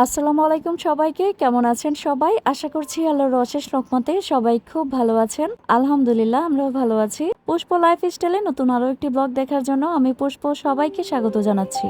আসসালামু আলাইকুম সবাইকে, কেমন আছেন সবাই? আশা করছি আল্লাহর অশেষ রহমতে সবাই খুব ভালো আছেন। আলহামদুলিল্লাহ, আমরাও ভালো আছি। পুষ্প লাইফ স্টাইলে নতুন আরও একটি ব্লগ দেখার জন্য আমি পুষ্প সবাইকে স্বাগত জানাচ্ছি।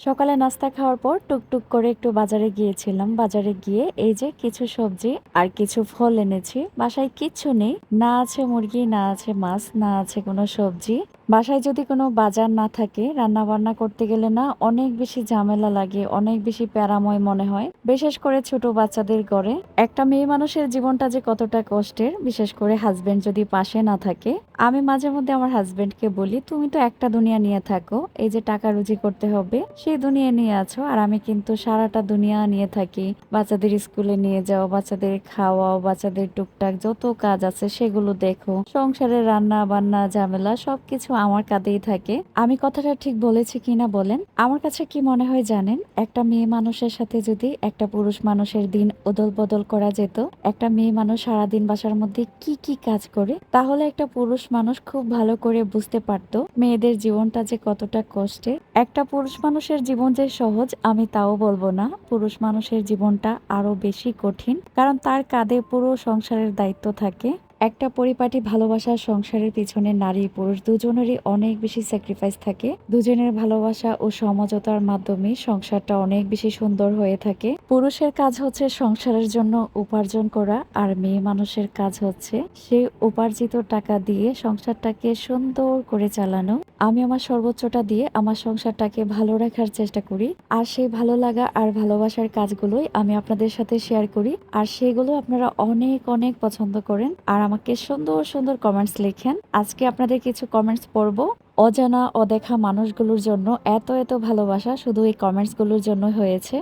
সকালে নাস্তা খাওয়ার পর টুকটুক করে একটু বাজারে গিয়েছিলাম। বাজারে গিয়ে এই যে কিছু সবজি আর কিছু ফল এনেছি। বাসায় কিচ্ছু নেই। না আছে মুরগি, না আছে মাছ, না আছে কোনো সবজি। বাসায় যদি কোনো বাজার না থাকে রান্না বান্না করতে গেলে না অনেক বেশি ঝামেলা লাগে, অনেক বেশি প্যারাময় মনে হয়। বিশেষ করে ছোট বাচ্চাদের ঘরে, একটা মেয়ে মানুষের জীবনটা যে কতটা কষ্টের, বিশেষ করে হাজবেন্ড যদি পাশে না থাকে। আমি মাঝে মধ্যে আমার হাজবেন্ডকে বলি, তুমি তো একটা দুনিয়া নিয়ে থাকো, এই যে টাকা রুজি করতে হবে, সেই দুনিয়া নিয়ে আছো, আর আমি কিন্তু সারাটা দুনিয়া নিয়ে থাকি। বাচ্চাদের স্কুলে নিয়ে যাও, বাচ্চাদের খাওয়াও, বাচ্চাদের টুকটাক যত কাজ আছে সেগুলো দেখো। সংসারের রান্না বান্না ঝামেলা, সবকিছু আমার কাঁধেই থাকে। আমি কথাটা ঠিক বলেছি কিনা বলেন? আমার কাছে কি মনে হয় জানেন? একটা মেয়ে মানুষের সাথে যদি একটা পুরুষ মানুষের দিন ওদল বদল করা যেত, একটা মেয়ে মানুষ সারাদিন বাসার মধ্যে কি কি কাজ করে, তাহলে একটা পুরুষ মানুষ খুব ভালো করে বুঝতে পারতো মেয়েদের জীবনটা যে কতটা কষ্টের একটা পুরুষ মানুষের জীবন যে সহজ, আমি তাও বলব না। পুরুষ মানুষের জীবনটা আরও বেশি কঠিন, কারণ তার কাঁধে পুরো সংসারের দায়িত্ব থাকে। একটা পরিপাটি ভালোবাসার সংসারের পিছনে নারী পুরুষ দুজনেরই অনেক বেশি স্যাক্রিফাইস থাকে। দুজনের ভালোবাসা ও সমঝোতার মাধ্যমে সংসারটা অনেক বেশি সুন্দর হয়ে থাকে। পুরুষের কাজ হচ্ছে সংসারের জন্য উপার্জন করা আর মেয়ে মানুষের কাজ হচ্ছে সেই উপার্জিত টাকা দিয়ে সংসারটাকে সুন্দর করে চালানো। আমি আমার সর্বোচ্চটা দিয়ে আমার সংসারটাকে ভালো রাখার চেষ্টা করি। আর সেই ভালো লাগা আর ভালোবাসার কাজগুলোই আমি আপনাদের সাথে শেয়ার করি। আর সেগুলো আপনারা অনেক অনেক পছন্দ করেন। আর আমাকে সুন্দর সুন্দর কমেন্টস লেখেন। আজকে আপনাদের কিছু কমেন্টস পড়ব। অজানা, অদেখা মানুষগুলোর জন্য এত এত ভালোবাসা শুধু এই কমেন্টসগুলোর জন্য হয়েছে।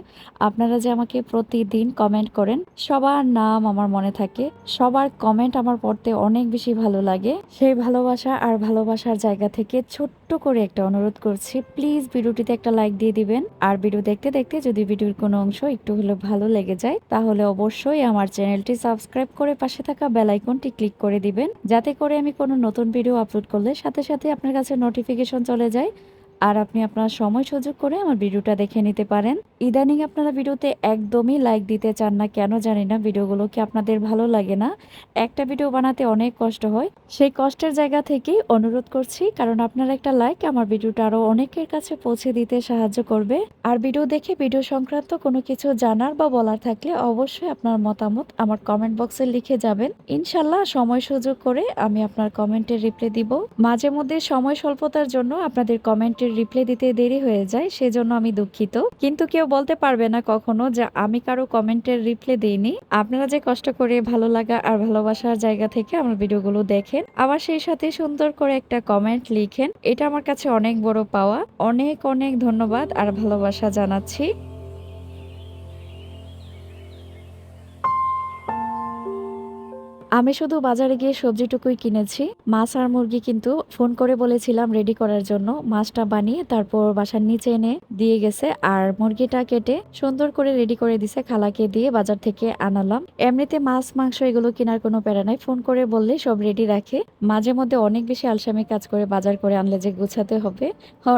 আপনারা যে আমাকে প্রতিদিন কমেন্ট করেন, সবার নাম আমার মনে থাকে। সবার কমেন্ট আমার পড়তে অনেক বেশি ভালো লাগে। সেই ভালোবাসা আর ভালোবাসার জায়গা থেকে ছোট্ট করে একটা অনুরোধ করছি প্লিজ ভিডিওটিতে একটা লাইক দিয়ে দিবেন। আর ভিডিও দেখতে দেখতে যদি ভিডিওর কোনো অংশ একটু হলেও ভালো লেগে যায়, তাহলে অবশ্যই আমার চ্যানেলটি সাবস্ক্রাইব করে পাশে থাকা বেল আইকনটি ক্লিক করে দিবেন। যাতে করে আমি কোনো নতুন ভিডিও আপলোড করলে সাথে সাথে আপনার কাছে নোটিফিকেশন চলে যায়। আর আপনি আপনার সময় সুযোগ করে আমার ভিডিওটা দেখে নিতে পারেন। ইদানিং আপনারা ভিডিওতে একদমই লাইক দিতে চান না, কেন জানি না ভিডিওগুলো কি আপনাদের ভালো লাগে না? একটা ভিডিও বানাতে অনেক কষ্ট হয়। সেই কষ্টের জায়গা থেকেই অনুরোধ করছি, কারণ আপনার একটা লাইক আমার ভিডিওটা আরও অনেকের কাছে পৌঁছে দিতে সাহায্য করবে। আর ভিডিও দেখে ভিডিও সংক্রান্ত কোনো কিছু জানার বা বলার থাকলে অবশ্যই আপনার মতামত আমার কমেন্ট বক্সে লিখে যাবেন। ইনশাল্লাহ সময় সুযোগ করে আমি আপনার কমেন্টের রিপ্লাই দিব। মাঝে মধ্যে সময় স্বল্পতার জন্য আপনাদের কমেন্টের রিপ্লাই দিতে দেরি হয়ে যায়, সেজন্য আমি দুঃখিত। কিন্তু কেউ বলতে পারবে না কখনো যে আমি কারও কমেন্টের রিপ্লাই দিইনি। আপনারা যে কষ্ট করে ভালো লাগা আর ভালোবাসার জায়গা থেকে আমার ভিডিওগুলো দেখেন, আবার সেই সাথে সুন্দর করে একটা কমেন্ট লিখেন, এটা আমার কাছে অনেক বড় পাওয়া। অনেক অনেক ধন্যবাদ আর ভালোবাসা জানাচ্ছি। আমি শুধু বাজারে গিয়ে সবজিটুকুই কিনেছি। মাছ আর মুরগি কিন্তু ফোন করে বলেছিলাম রেডি করার জন্য। মাছটা বানিয়ে তারপর বাসার নিচে এনে দিয়ে গেছে আর মুরগিটা কেটে সুন্দর করে রেডি করে দিছে খালাকে দিয়ে বাজার থেকে আনালাম। এমনিতে মাছ, মাংস এগুলো কেনার কোনো প্যারা নাই। ফোন করে বললে সব রেডি রাখে। মাঝে মধ্যে অনেক বেশি আলসামি কাজ করে বাজার করে আনলে যে গুছাতে হবে,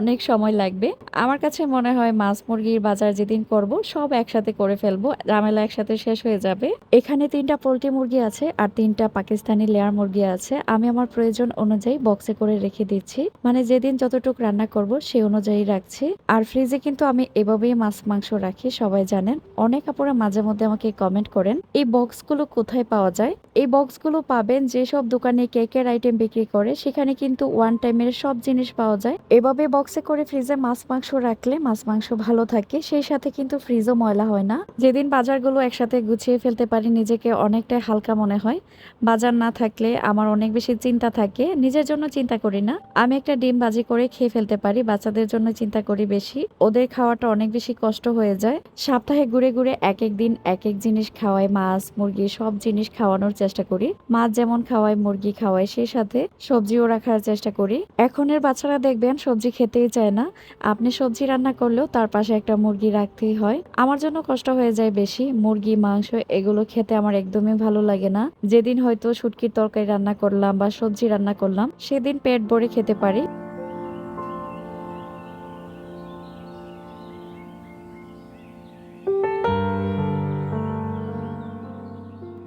অনেক সময় লাগবে। আমার কাছে মনে হয় মাছ, মুরগির বাজার যেদিন করব, সব একসাথে করে ফেলব। ঝামেলা একসাথে শেষ হয়ে যাবে। এখানে তিনটা পোলট্রি মুরগি আছে আর তিনটা পাকিস্তানি লেয়ার মুরগি আছে, আমি আমার প্রয়োজন অনুযায়ী বক্সে করে রেখে দিচ্ছি। মানে যেদিন যতটুকু রান্না করব, সেই অনুযায়ী রাখছি। আর ফ্রিজে কিন্তু আমি এভাবেই মাছ, মাংস রাখি, সবাই জানেন। অনেক আপুরা মাঝে মধ্যে আমাকে কমেন্ট করেন, এই বক্সগুলো কোথায় পাওয়া যায়? এই বক্সগুলো পাবেন যেসব দোকানে কেকের আইটেম বিক্রি করে, সেখানে কিন্তু ওয়ান টাইমের সব জিনিস পাওয়া যায়। এভাবে বক্সে করে ফ্রিজে মাছ, মাংস রাখলে মাছ, মাংস ভালো থাকে, সেই সাথে কিন্তু ফ্রিজও ময়লা হয় না। যেদিন বাজারগুলো একসাথে গুছিয়ে ফেলতে পারি, নিজেকে অনেকটাই হালকা মনে হয়। বাজার না থাকলে আমার অনেক বেশি চিন্তা থাকে। নিজের জন্য চিন্তা করি না। আমি একটা ডিম বাজি করে খেয়ে ফেলতে পারি, বাচ্চাদের জন্য চিন্তা করি বেশি। ওদের খাওয়াটা অনেক বেশি কষ্ট হয়ে যায়। সপ্তাহে ঘুরে ঘুরে এক এক দিন এক এক জিনিস খাওয়াই, মাছ, মুরগি, সব জিনিস খাওয়ানোর চেষ্টা করি। মাছ যেমন খাওয়াই, মুরগি খাওয়াই, সেই সাথে সবজিও রাখার চেষ্টা করি। এখনের বাচ্চারা দেখবেন সবজি খেতেই চায় না। আপনি সবজি রান্না করলেও তার পাশে একটা মুরগি রাখতেই হয়। আমার জন্য কষ্ট হয়ে যায় বেশি। মুরগি, মাংস এগুলো খেতে আমার একদমই ভালো লাগে না। যেদিন হয়তো শুটকির তরকারি রান্না করলাম বা সবজি রান্না করলাম, সেদিন পেট ভরে খেতে পারি।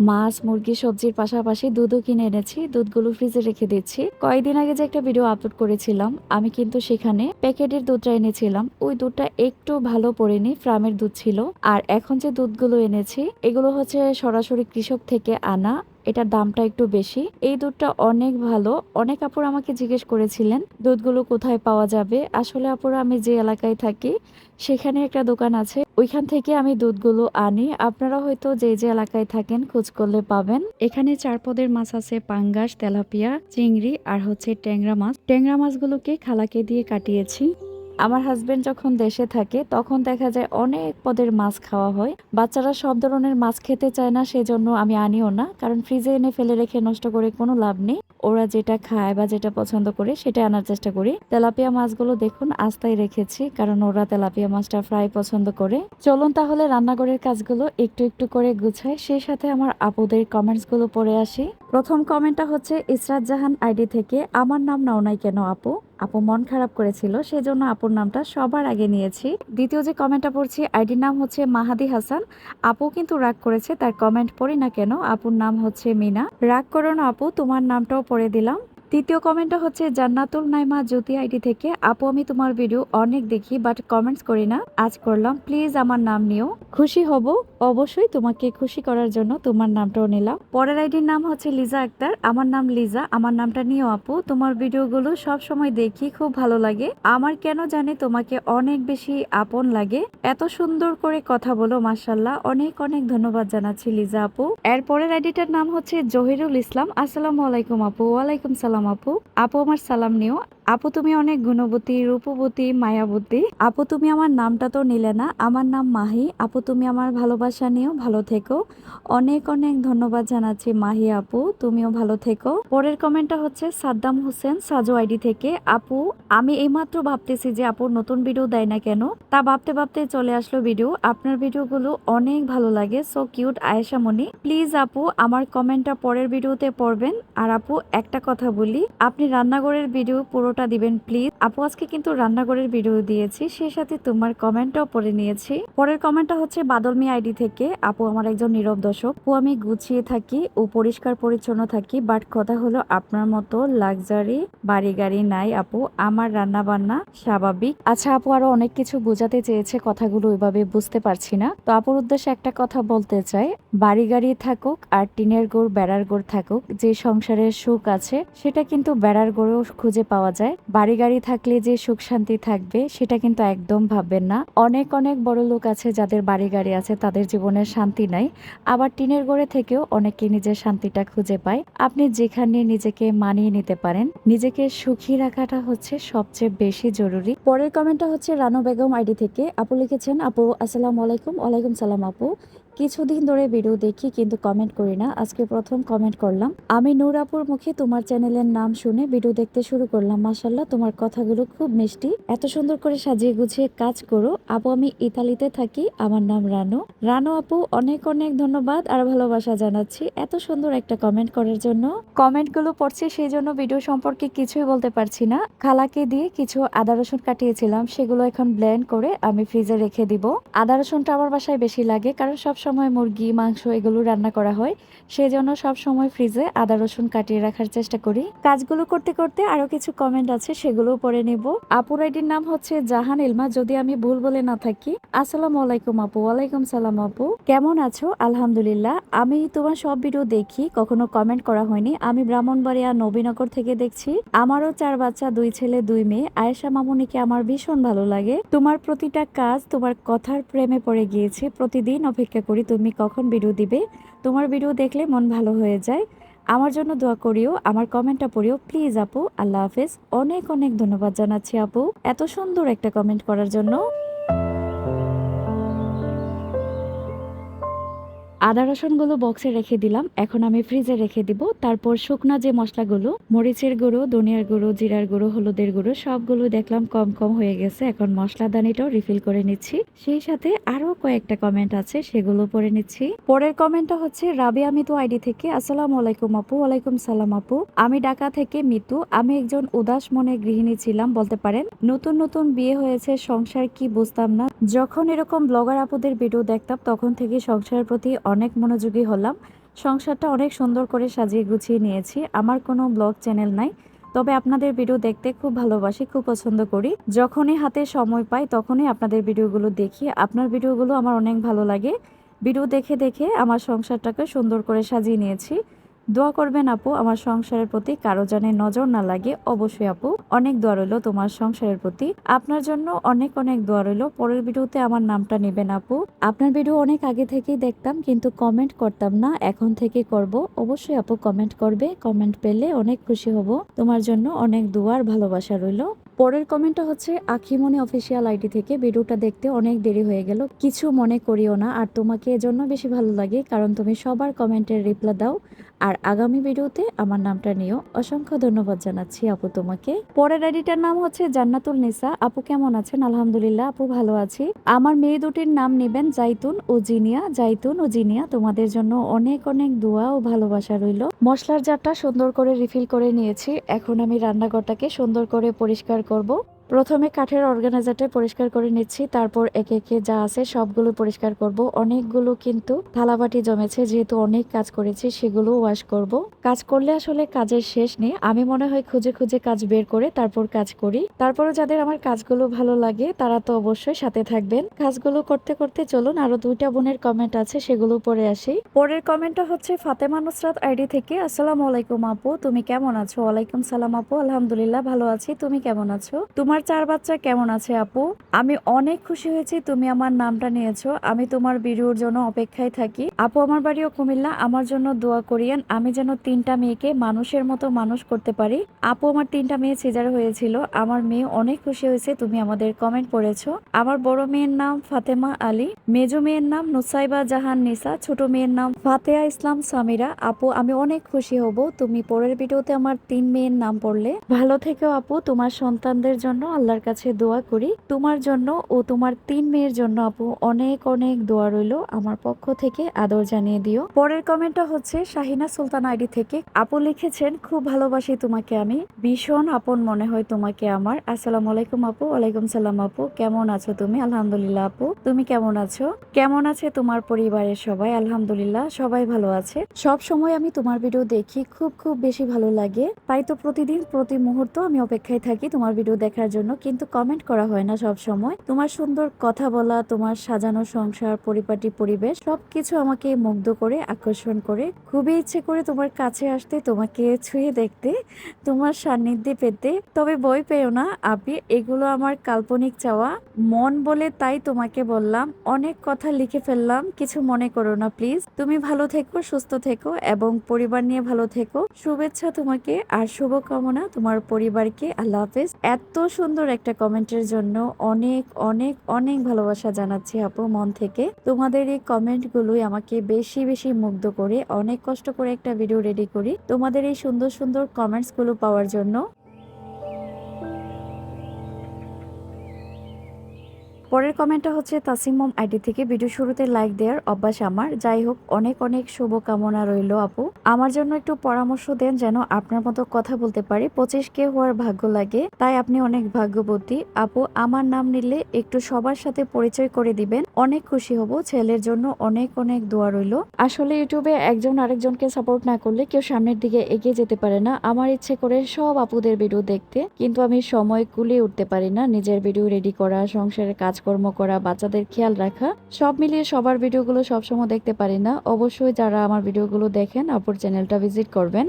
মাছ, মুরগি, সবজির পাশাপাশি দুধও কিনে এনেছি, দুধগুলো ফ্রিজে রেখে দিচ্ছি কয়েকদিন আগে যে একটা ভিডিও আপলোড করেছিলাম, আমি কিন্তু সেখানে প্যাকেটের দুধটা এনেছিলাম। ওই দুধটা একটু ভালো পড়েনি, ফ্রামের দুধ ছিল। আর এখন যে দুধগুলো এনেছি, এগুলো হচ্ছে সরাসরি কৃষক থেকে আনা। এটার দামটা একটু বেশি। এই দুধটা অনেক ভালো। অনেক আপুর আমাকে জিজ্ঞেস করেছিলেন, দুধগুলো কোথায় পাওয়া যাবে? আসলে আপুরা, আমি যে এলাকায় থাকি, সেখানে একটা দোকান আছে। ওইখান থেকে আমি দুধগুলো আনি। আপনারা হয়তো যে যে এলাকায় থাকেন, খোঁজ করলে পাবেন। এখানে চার পদের মাছ আছে, পাঙ্গাস, তেলাপিয়া, চিংড়ি আর হচ্ছে ট্যাংরা মাছ। ট্যাংরা মাছগুলোকে খালাকে দিয়ে কাটিয়েছি। আমার হাজবেন্ড যখন দেশে থাকে, তখন দেখা যায় অনেক পদের মাছ খাওয়া হয়। বাচ্চারা সব ধরনের মাছ খেতে চায় না, সেজন্য আমি আনিও না। কারণ ফ্রিজে এনে ফেলে রেখে নষ্ট করে কোনো লাভ নেই। ওরা যেটা খায় বা যেটা পছন্দ করে সেটা আনার চেষ্টা করি। তেলাপিয়া মাছগুলো দেখুন, আস্তায় রেখেছি, কারণ ওরা তেলাপিয়া মাছটা ফ্রাই পছন্দ করে। চলুন তাহলে রান্নাঘরের কাজগুলো একটু একটু করে গুছাই। সেই সাথে আমার আপুদের কমেন্টসগুলো পড়ে আসি। প্রথম কমেন্টটা হচ্ছে, ইসরাত জাহান আইডি থেকে, আমার নাম নাও নাই কেন আপু? আপু মন খারাপ করেছিল, সেজন্য আপুর নামটা সবার আগে নিয়েছি। দ্বিতীয় যে কমেন্টটা পড়ছি আইডির নাম হচ্ছে মাহাদি হাসান। আপু কিন্তু রাগ করেছে, তার কমেন্ট পড়ি না কেন, আপুর নাম হচ্ছে মিনা। রাগ করো না আপু, তোমার নামটাও পড়ে দিলাম। তৃতীয় কমেন্টটা হচ্ছে, জান্নাতুল নাইমা জ্যোতি আইডি থেকে, আপু, আমি তোমার ভিডিও অনেক দেখি বাট কমেন্টস করি না। আজ করলাম। প্লিজ আমার নাম নিও। খুশি হব। অবশ্যই তোমাকে খুশি করার জন্য তোমার নামটাও নিলাম। পরের আইডির নাম হচ্ছে লিজা আক্তার। আমার নাম লিজা। আমার নামটা নিও, আপু। তোমার ভিডিওগুলো সব সময় দেখি, খুব ভালো লাগে। আমার কেন জানে তোমাকে অনেক বেশি আপন লাগে। এত সুন্দর করে কথা বলো মাসাল্লাহ অনেক অনেক ধন্যবাদ জানাচ্ছি লিজা আপু। এর পরের আইডিটার নাম হচ্ছে, জহিরুল ইসলাম। আসসালামু আলাইকুম, আপু। ওয়ালাইকুম সালাম। আপু। আপু আমার সালাম নিও। আপু তুমি অনেক গুণবতী, রূপবতী, মায়াবতী। আপু তুমি আমার নামটা তো নিলে না, আমার নাম মাহি। আপু তুমি আমার ভালোবাসা নিও, ভালো থেকো। অনেক অনেক ধন্যবাদ জানাচ্ছি মাহি আপু, তুমিও ভালো থেকো। পরের কমেন্টটা হচ্ছে, সাদ্দাম হোসেন, সাজু আইডি থেকে, আপু, আমি এইমাত্র ভাবতেছি যে আপুর নতুন ভিডিও দেয় না কেন? তা ভাবতে ভাবতে চলে আসলো ভিডিও। আপনার ভিডিওগুলো অনেক ভালো লাগে, so cute Ayesha Moni please আপু, আমার কমেন্টটা পরের ভিডিওতে পড়বেন। আর আপু, একটা কথা বলি, আপনি রান্নাঘরের ভিডিও পুরোটা দিবেন প্লিজ আপু, আজকে কিন্তু রান্নাঘরের ভিডিও দিয়েছি, সেই সাথে তোমার কমেন্টটাও পড়ে নিয়েছি। পরের কমেন্টটা হচ্ছে বাদলমি আইডি থেকে। আপু, আমার একজন নীরব দর্শক। ও আমি গুছিয়ে থাকি ও পরিষ্কার পরিচ্ছন্ন থাকি বাট কথা হলো আপনার মতো লাক্সারি বাড়ি গাড়ি নাই, আপু। আমার রান্না বান্না স্বাভাবিক। আচ্ছা আপু, আরও অনেক কিছু বোঝাতে চেয়েছে, কথাগুলো ওইভাবে বুঝতে পারছি না। তো আপুর উদ্দেশ্যে একটা কথা বলতে চাই। বাড়ি গাড়ি থাকুক আর টিনের গোড়, বেড়ার গোড় থাকুক, যে সংসারের সুখ আছে, সেটা কিন্তু বেড়ার গোড়েও খুঁজে পাওয়া যায়। বাড়ি গাড়ি থাকলে যে সুখ শান্তি থাকবে, সেটা কিন্তু একদম ভাববেন না। অনেক অনেক বড় লোক আছে যাদের বাড়ি গাড়ি আছে, তাদের জীবনের শান্তি নাই। আবার টিনের গড়ে থেকেও অনেকে নিজের শান্তিটা খুঁজে পায়। আপনি যেখানে নিজেকে মানিয়ে নিতে পারেন, নিজেকে সুখী রাখাটা হচ্ছে সবচেয়ে বেশি জরুরি। পরের কমেন্টটা হচ্ছে রানু বেগম আইডি থেকে। আপু লিখেছেন, আপু, আসসালামু আলাইকুম। ওয়ালাইকুম সালাম আপু। কিছুদিন ধরে ভিডিও দেখি, কিন্তু কমেন্ট করি না। আজকে প্রথম কমেন্ট করলাম। আমি নূর আপুর মুখে তোমার চ্যানেলের নাম শুনে ভিডিও দেখতে শুরু করলাম। মাসাল্লাহ তোমার কথাগুলো খুব মিষ্টি। এত সুন্দর করে সাজিয়ে গুছিয়ে কাজ করো। আপু, আমি ইতালিতে থাকি। আমার নাম রানু। রানু আপু, অনেক অনেক ধন্যবাদ আর ভালোবাসা জানাচ্ছি এত সুন্দর একটা কমেন্ট করার জন্য। কমেন্টগুলো পড়ছে, সেই জন্য ভিডিও সম্পর্কে কিছুই বলতে পারছি না। খালাকে দিয়ে কিছু আদা রসুন কাটিয়েছিলাম। সেগুলো এখন ব্লেন্ড করে আমি ফ্রিজে রেখে দিব। আদা রসুনটা আমার বাসায় বেশি লাগে, কারণ সব সময় মুরগি, মাংস এগুলো রান্না করা হয়। সেই জন্য সব সময় ফ্রিজে আদা, রসুন কাটিয়ে রাখার চেষ্টা করি। কাজগুলো করতে করতে আরও কিছু কমেন্ট আছে, সেগুলোও পরে নেব। আপুর আইডির নাম হচ্ছে জাহান ইলমা যদি আমি ভুল বলে না থাকি। আসসালামু আলাইকুম আপু, ওয়ালাইকুম সালাম আপু। কেমন আছো? আলহামদুলিল্লাহ। আমি তোমার সব ভিডিও দেখি, কখনো কমেন্ট করা হয়নি। আমি ব্রাহ্মণবাড়িয়া নবীনগর থেকে দেখছি। আমারও চার বাচ্চা, দুই ছেলে, দুই মেয়ে। আয়েশা মামুনিকে আমার ভীষণ ভালো লাগে। তোমার প্রতিটা কাজ তোমার কথার প্রেমে পড়ে গিয়েছে। প্রতিদিন অপেক্ষা করি, তুমি কখন ভিডিও দিবে? তোমার ভিডিও দেখলে মন ভালো হয়ে যায়। আমার জন্য দোয়া করিও, আমার কমেন্টটা পড়িও। প্লিজ আপু, আল্লাহ হাফেজ। অনেক অনেক ধন্যবাদ জানাচ্ছি আপু। এত সুন্দর একটা কমেন্ট করার জন্য। আদা রসুনগুলো বক্সে রেখে দিলাম। এখন আমি ফ্রিজে রেখে দিব। তারপর শুকনা যে মশলাগুলো, মরিচের গুঁড়ো, ধনিয়ার গুঁড়ো, জিরার গুঁড়ো, হলুদের গুঁড়ো, সবগুলো দেখলাম কম কম হয়ে গেছে। এখন মশলাদানিটাও রিফিল করে নিচ্ছি। সেই সাথে আরও কয়েকটা কমেন্ট আছে, সেগুলো পড়ে নিচ্ছি। পরের কমেন্টটা হচ্ছে রাবি আমিতু আইডি থেকে, আসসালাম আলাইকুম আপু, ওয়ালাইকুম সালাম আপু। আমি ঢাকা থেকে মিতু। আমি একজন উদাস মনে গৃহিণী ছিলাম, বলতে পারেন। নতুন নতুন বিয়ে হয়েছে, সংসার কি বুঝতাম না। যখন এরকম ব্লগার আপুদের ভিডিও দেখতাম, তখন থেকে সংসারের প্রতি অনেক মনোযোগী হলাম। সংসারটা অনেক সুন্দর করে সাজিয়ে গুছিয়ে নিয়েছি। আমার কোনো ব্লগ চ্যানেল নাই। তবে আপনাদের ভিডিও দেখতে খুব ভালোবাসি, খুব পছন্দ করি। যখনই হাতে সময় পাই, তখনই আপনাদের ভিডিওগুলো দেখি। আপনার ভিডিওগুলো আমার অনেক ভালো লাগে। ভিডিও দেখে দেখে আমার সংসারটাকে সুন্দর করে সাজিয়ে নিয়েছি। দোয়া করবেন আপু, আমার সংসারের প্রতি কারও জানে নজর না লাগে। অবশ্যই আপু, অনেক দোয়া রইল তোমার সংসারের প্রতি। আপনার জন্য অনেক অনেক দোয়া রইল। পরের ভিডিওতে আমার নামটা নেবেন আপু। আপনার ভিডিও অনেক আগে থেকেই দেখতাম, কিন্তু কমেন্ট করতাম না, এখন থেকে করব। অবশ্যই আপু কমেন্ট করবে কমেন্ট পেলে অনেক খুশি হব। তোমার জন্য অনেক দোয়ার ভালোবাসা রইল। পরের কমেন্টটা হচ্ছে আখিমনি অফিসিয়াল আইডি থেকে। ভিডিওটা দেখতে অনেক দেরি হয়ে গেল। কিছু মনে করিও না, আর তোমাকে এজন্য বেশি ভালো লাগে, কারণ তুমি সবার কমেন্টের রিপ্লাই দাও। আর আগামী ভিডিওতে আমার নামটা নিও অসংখ্য ধন্যবাদ জানাচ্ছি আপু তোমাকে। পরের আইডিটার নাম হচ্ছে জান্নাতুল নিসা। আপু কেমন আছেন? আলহামদুলিল্লাহ, আপু ভালো আছি। আমার মেয়ে দুটির নাম নেবেন জাইতুন ও জিনিয়া। জাইতুন ও জিনিয়া, তোমাদের জন্য অনেক অনেক দোয়া ও ভালোবাসা রইল। মশলার জারটা সুন্দর করে রিফিল করে নিয়েছি। এখন আমি রান্নাঘরটাকে সুন্দর করে পরিষ্কার করব। প্রথমে কাঠের অর্গানাইজারটা পরিষ্কার করে নিচ্ছি, তারপর একে একে যা আছে সবগুলো পরিষ্কার করব। অনেকগুলো কিন্তু থালাবাটি জমেছে, যেহেতু অনেক কাজ করেছি সেগুলো ওয়াশ করব। কাজ করলে আসলে কাজের শেষ নেই। আমি মনে হয় খুঁজে খুঁজে কাজ বের করে তারপর কাজ করি। তারপরে যাদের আমার কাজগুলো ভালো লাগে, তারা তো অবশ্যই সাথে থাকবেন। কাজগুলো করতে করতে চলুন, আরও দুইটা বোনের কমেন্ট আছে, সেগুলো পরে আসি। পরের কমেন্টটা হচ্ছে ফাতেমা নুসরাত আইডি থেকে। আসসালামু আলাইকুম আপু, তুমি কেমন আছো? ওয়ালাইকুম সালাম আপু, আলহামদুলিল্লাহ, ভালো আছি। তুমি কেমন আছো? তোমার চার বাচ্চা কেমন আছে আপু? আমি অনেক খুশি হয়েছি তুমি আমার নামটা নিয়েছো। আমি তোমার ভিডিওর জন্য অপেক্ষায় থাকি। আপু আমার বাড়িও কুমিল্লা। আমার জন্য দোয়া করিয়েন। আমি যেন তিনটা মেয়েকে মানুষের মতো মানুষ করতে পারি। আপু আমার তিনটা মেয়ে সিজার হয়েছিল। আমার মেয়ে অনেক খুশি হয়েছে। তুমি আমাদের কমেন্ট পড়েছো। আমার বড় মেয়ের নাম ফাতেমা আলী। মেজো মেয়ের নাম নুসাইবা জাহান নিসা। ছোট মেয়ের নাম ফাতেহা ইসলাম সামিরা। আপু, আমি অনেক খুশি হব। তুমি পরের ভিডিওতে আমার তিন মেয়ের নাম পড়লে। ভালো থেকেও আপু। তোমার সন্তানদের জন্য আল্লাহর কাছে দোয়া করি। তোমার জন্য ও তোমার তিন মেয়ের জন্য আপু অনেক অনেক দোয়া রইল। আমার পক্ষ থেকে আদর জানিয়ে দিও। পরের কমেন্টটা হচ্ছে, শাহিনা সুলতান আইডি থেকে আপু লিখেছেন, খুব ভালোবাসি তোমাকে আমি। ভীষণ আপন মনে হয় তোমাকে আমার। আসসালামু আলাইকুম আপু, ওয়ালাইকুম সালাম আপু। কেমন আছো তুমি? আলহামদুলিল্লাহ আপু। তুমি কেমন আছো? কেমন আছে তোমার পরিবারের সবাই? আলহামদুলিল্লাহ, সবাই ভালো আছে। সব সময় আমি তোমার ভিডিও দেখি, খুব খুব বেশি ভালো লাগে। তাই তো প্রতিদিন, প্রতি মুহূর্ত আমি অপেক্ষায় থাকি তোমার ভিডিও দেখার জন্য। কিন্তু কমেন্ট করা হয় না সব সময় তোমার সুন্দর কথা বলা, তোমার সাজানো সংসার, পরিপাটি পরিবেশ, সবকিছু আমাকে মুগ্ধ করে, আকর্ষণ করে, খুবই ইচ্ছে করে তোমার কাছে আসতে, তোমাকে ছুঁয়ে দেখতে, তোমার সান্নিধ্যে পেতে। তবে বই পেও না আপনি এগুলো আমার কাল্পনিক চাওয়া। মন বলে তাই তোমাকে বললাম, অনেক কথা লিখে ফেললাম, কিছু মনে করো না প্লিজ তুমি ভালো থেকো, সুস্থ থেকো এবং পরিবার নিয়ে ভালো থেকো। শুভেচ্ছা তোমাকে আর শুভকামনা তোমার পরিবারকে। আল্লাহ হাফেজ। এত সুন্দর একটা কমেন্টের জন্য অনেক অনেক অনেক ভালোবাসা জানাচ্ছি আপু মন থেকে। তোমাদের এই কমেন্টগুলোই আমাকে বেশি বেশি মুগ্ধ করে, অনেক কষ্ট করে একটা ভিডিও রেডি করি। তোমাদের এই সুন্দর সুন্দর কমেন্টসগুলো পাওয়ার জন্য। পরের কমেন্টটা হচ্ছে তাসিমম আইডি থেকে ভিডিও শুরুতে লাইক দেওয়ার অভ্যাস আমার। যাই হোক, অনেক অনেক শুভকামনা রইল আপু। আমার জন্য একটু পরামর্শ দেন যেন আপনার মতো কথা বলতে পারি। পঁচিশ কে হওয়ার ভাগ্য লাগে, তাই আপনি অনেক ভাগ্যবতী। আপু, আমার নাম নিলে একটু সবার সাথে পরিচয় করে দিবেন। অনেক খুশি হব, ছেলের জন্য অনেক অনেক দোয়া রইল। আসলে ইউটিউবে একজন আরেকজনকে সাপোর্ট না করলে কেউ সামনের দিকে এগিয়ে যেতে পারে না। আমার ইচ্ছে করে সব আপুদের ভিডিও দেখতে, কিন্তু আমি সময় কুলিয়ে উঠতে পারি না। নিজের ভিডিও রেডি করা, সংসারের কাজকর্ম করা, বাচ্চাদের খেয়াল রাখা, সব মিলিয়ে সবার ভিডিওগুলো সবসময় দেখতে পারি না। অবশ্যই যারা আমার ভিডিওগুলো দেখেন, আপুর চ্যানেলটা ভিজিট করবেন।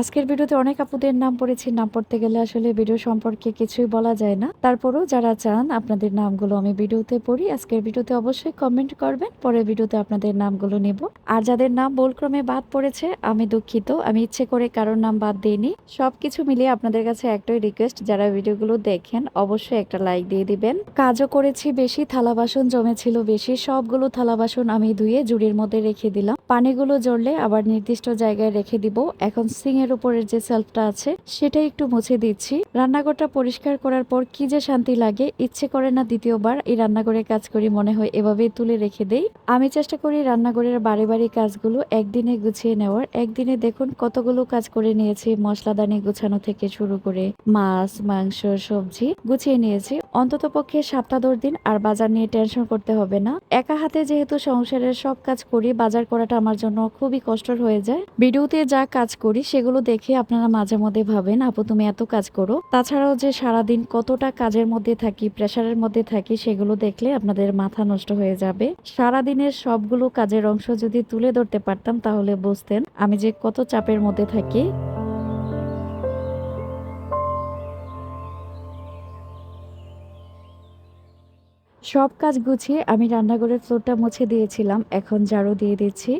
আজকের ভিডিওতে অনেক আপুদের নাম পড়েছি, নাম পড়তে গেলে আসলে ভিডিও সম্পর্কে কিছুই বলা যায় না। তারপরও যারা চান, আপনাদের নামগুলো আমি ভিডিওতে পড়ি। আজকের ভিডিওতে অবশ্যই কমেন্ট করবেন, পরের ভিডিওতে আপনাদের নামগুলো নেব। আর যাদের নাম ভুলক্রমে বাদ পড়েছে, আমি দুঃখিত, আমি ইচ্ছে করে কারোর নাম বাদ দিইনি। সবকিছু মিলিয়ে আপনাদের কাছে একটাই রিকোয়েস্ট যারা ভিডিওগুলো দেখেন, অবশ্যই একটা লাইক দিয়ে দিবেন। কাজও করেছি বেশি, থালা বাসন জমেছিল বেশি, সবগুলো থালা বাসন আমি ধুয়ে জুড়ির মধ্যে রেখে দিলাম। পানিগুলো জ্বললে আবার নির্দিষ্ট জায়গায় রেখে দিব। এখন সিং কিচেনের উপরের যে সেলফটা আছে সেটা একটু মুছে দিচ্ছি। রান্নাঘরটা পরিষ্কার করার পর কি যে শান্তি লাগে, ইচ্ছে করে না দ্বিতীয়বার এই রান্নাঘরে কাজ করি মনে হয় এভাবেই তুলে রেখে দেই। আমি চেষ্টা করি রান্নাঘরের বাড়ি বাড়ি কাজগুলো একদিনে গুছিয়ে নেওয়ার। একদিনে দেখুন কতগুলো কাজ করে নিয়েছি, মশলাদানি গুছানো থেকে শুরু করে মাছ, মাংস, সবজি গুছিয়ে নিয়েছি। অন্তত পক্ষে সপ্তাহ দশ দিন আর বাজার নিয়ে টেনশন করতে হবে না। একা হাতে যেহেতু সংসারের সব কাজ করি, বাজার করাটা আমার জন্য খুবই কষ্টের হয়ে যায়। ভিডিওতে যা কাজ করি, সেগুলো দেখে আপনারা মাঝে মধ্যে ভাবেন, আপু, তুমি এত কাজ করো। তাছাড়াও যে সারাদিন কতটা কাজের মধ্যে থাকি, প্রেশারের মধ্যে থাকি, সেগুলো দেখলে আপনাদের মাথা নষ্ট হয়ে যাবে। সারাদিনের সবগুলো কাজের অংশ যদি তুলে ধরতে পারতাম, তাহলে বুঝতেন আমি যে কত চাপের মধ্যে থাকি। সব কাজ গুছিয়ে আমি রান্নাঘরের ফ্লোরটা মুছে দিয়েছিলাম। এখন ঝাড়ু দিয়ে দিচ্ছি।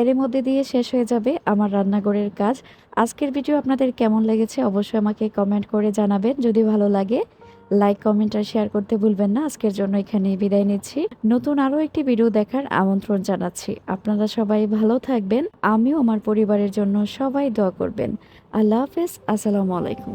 এর মধ্যে দিয়ে শেষ হয়ে যাবে আমার রান্নাঘরের কাজ। আজকের ভিডিও আপনাদের কেমন লেগেছে অবশ্যই আমাকে কমেন্ট করে জানাবেন। যদি ভালো লাগে লাইক কমেন্ট আর শেয়ার করতে ভুলবেন না। আজকের জন্য এখানে বিদায় নিচ্ছি। নতুন আরও একটি ভিডিও দেখার আমন্ত্রণ জানাচ্ছি। আপনারা সবাই ভালো থাকবেন। আমিও আমার পরিবারের জন্য সবাই দোয়া করবেন। আল্লাহ হাফেজ। আসসালামু আলাইকুম।